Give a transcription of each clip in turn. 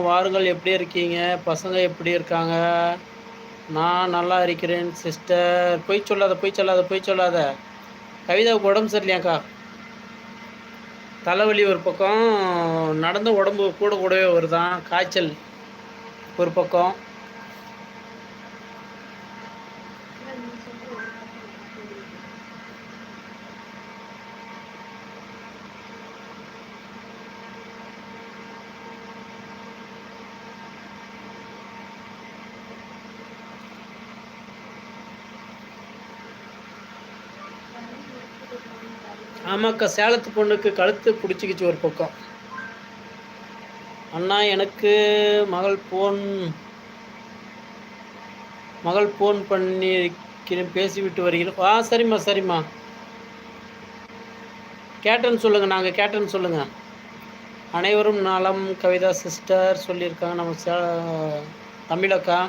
வாருங்கள் எப்படி இருக்கீங்க? பசங்க எப்படி இருக்காங்க? நான் நல்லா இருக்கிறேன் சிஸ்டர். பொய் சொல்லாத பொய் சொல்லாத பொய் சொல்லாத. கவிதாவுக்கு உடம்பு சரியில்லையாக்கா? தலைவலி ஒரு பக்கம் நடந்த உடம்பு கூட கூடவே வருதான். காய்ச்சல் ஒரு பக்கம். ஆமாக்கா சேலத்து பொண்ணுக்கு கழுத்து பிடிச்சிக்கிச்சு ஒரு பக்கம். அண்ணா எனக்கு மகள் ஃபோன் மகள் ஃபோன் பண்ணியிருக்கிறேன் பேசிவிட்டு வருகிறோம் ஆ சரிம்மா சரிம்மா. கேட்டேன்னு சொல்லுங்கள் நாங்கள் கேட்டேன்னு சொல்லுங்கள் அனைவரும் நலம் கவிதா சிஸ்டர் சொல்லியிருக்காங்க நம்ம சே தமிழக்கா.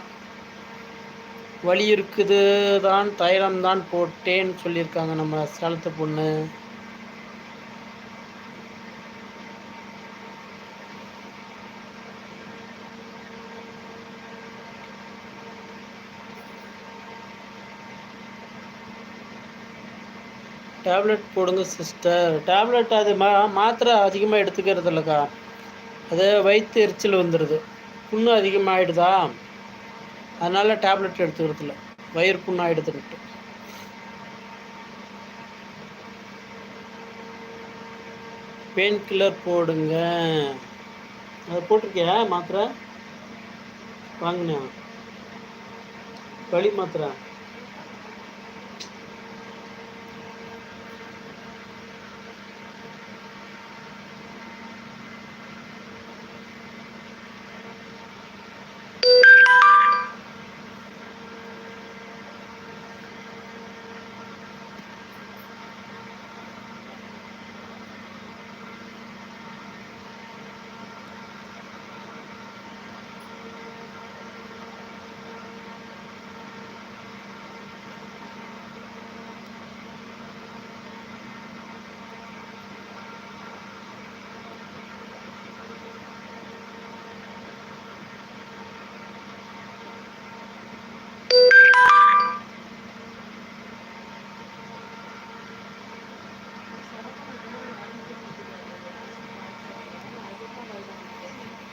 வழி இருக்குது தான் தைலம் தான் போட்டேன்னு சொல்லியிருக்காங்க நம்ம சேலத்து பொண்ணு. டேப்லெட் போடுங்க சிஸ்டர். டேப்லெட் அது மா மாத்திரை அதிகமாக எடுத்துக்கிறது இல்லைக்கா அது வயிற்று எரிச்சல் வந்துடுது புண்ணு அதிகமாகிடுதா அதனால் டேப்லெட் எடுத்துக்கிறது இல்லை வயிறு புண்ணாகிடுதுன்ட்டு பெயின் கில்லர் போடுங்க. அதை போட்டிருக்கியா மாத்திரை? வாங்கினேன். வலி மாத்திரை?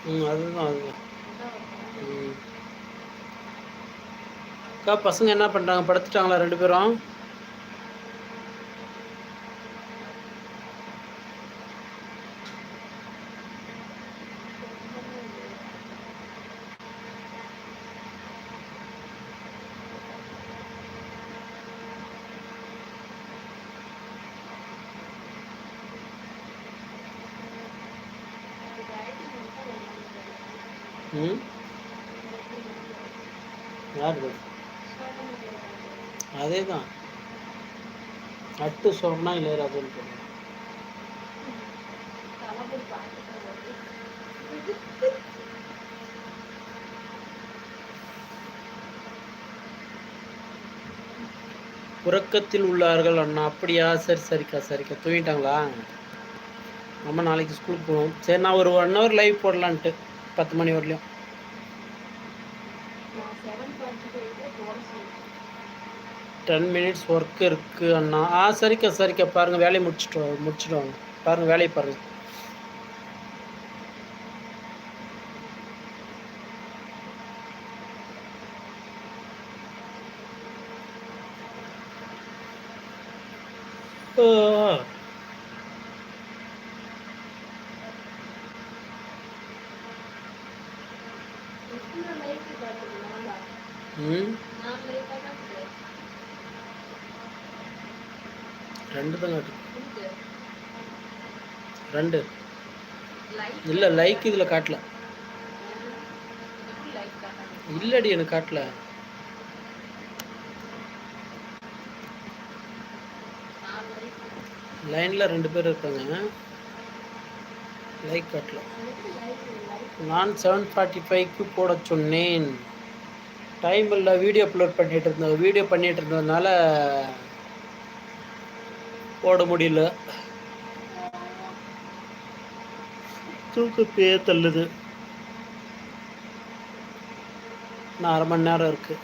ம் அதுதான் அதுதான். ம். அக்கா பசங்க என்ன பண்ணுறாங்க படுத்துட்டாங்களா ரெண்டு பேரும்? ம் யார் அதே தான் அட்டு சொன்னா இளையராஜன் போடுறேன் உறக்கத்தில் உள்ளார்கள் அண்ணா. அப்படியா? சரி சரிக்கா சரிக்கா. தூங்கிட்டாங்களா? நம்ம நாளைக்கு ஸ்கூலுக்கு போகணும் சரி நான் ஒரு ஒன் ஹவர் லைவ் போடலான்ட்டு. பத்து மணி வரலையும். டென் மினிட்ஸ் ஒர்க் இருக்குது அண்ணா. ஆ சரிக்கா சரிக்கா. பாருங்கள் வேலையை முடிச்சுட்டு முடிச்சுடுவாங்க பாருங்கள் வேலையை பாருங்கள் ம் ரெண்டு தான் காட்டு ரெண்டு இல்லை லைக் இதில் காட்டல இல்லடி எனக்கு காட்டல லைனில் ரெண்டு பேர் இருக்காங்க லைக் காட்டல நான் செவன் ஃபார்ட்டி ஃபைவ்க்கு போட சொன்னேன் டைம் இல்லை வீடியோ அப்லோட் பண்ணிகிட்டு இருந்தோம் வீடியோ பண்ணிகிட்டு இருந்ததுனால போட முடியல. தூக்கத்தையே தள்ளுது. நான் அரை மணி நேரம் இருக்குது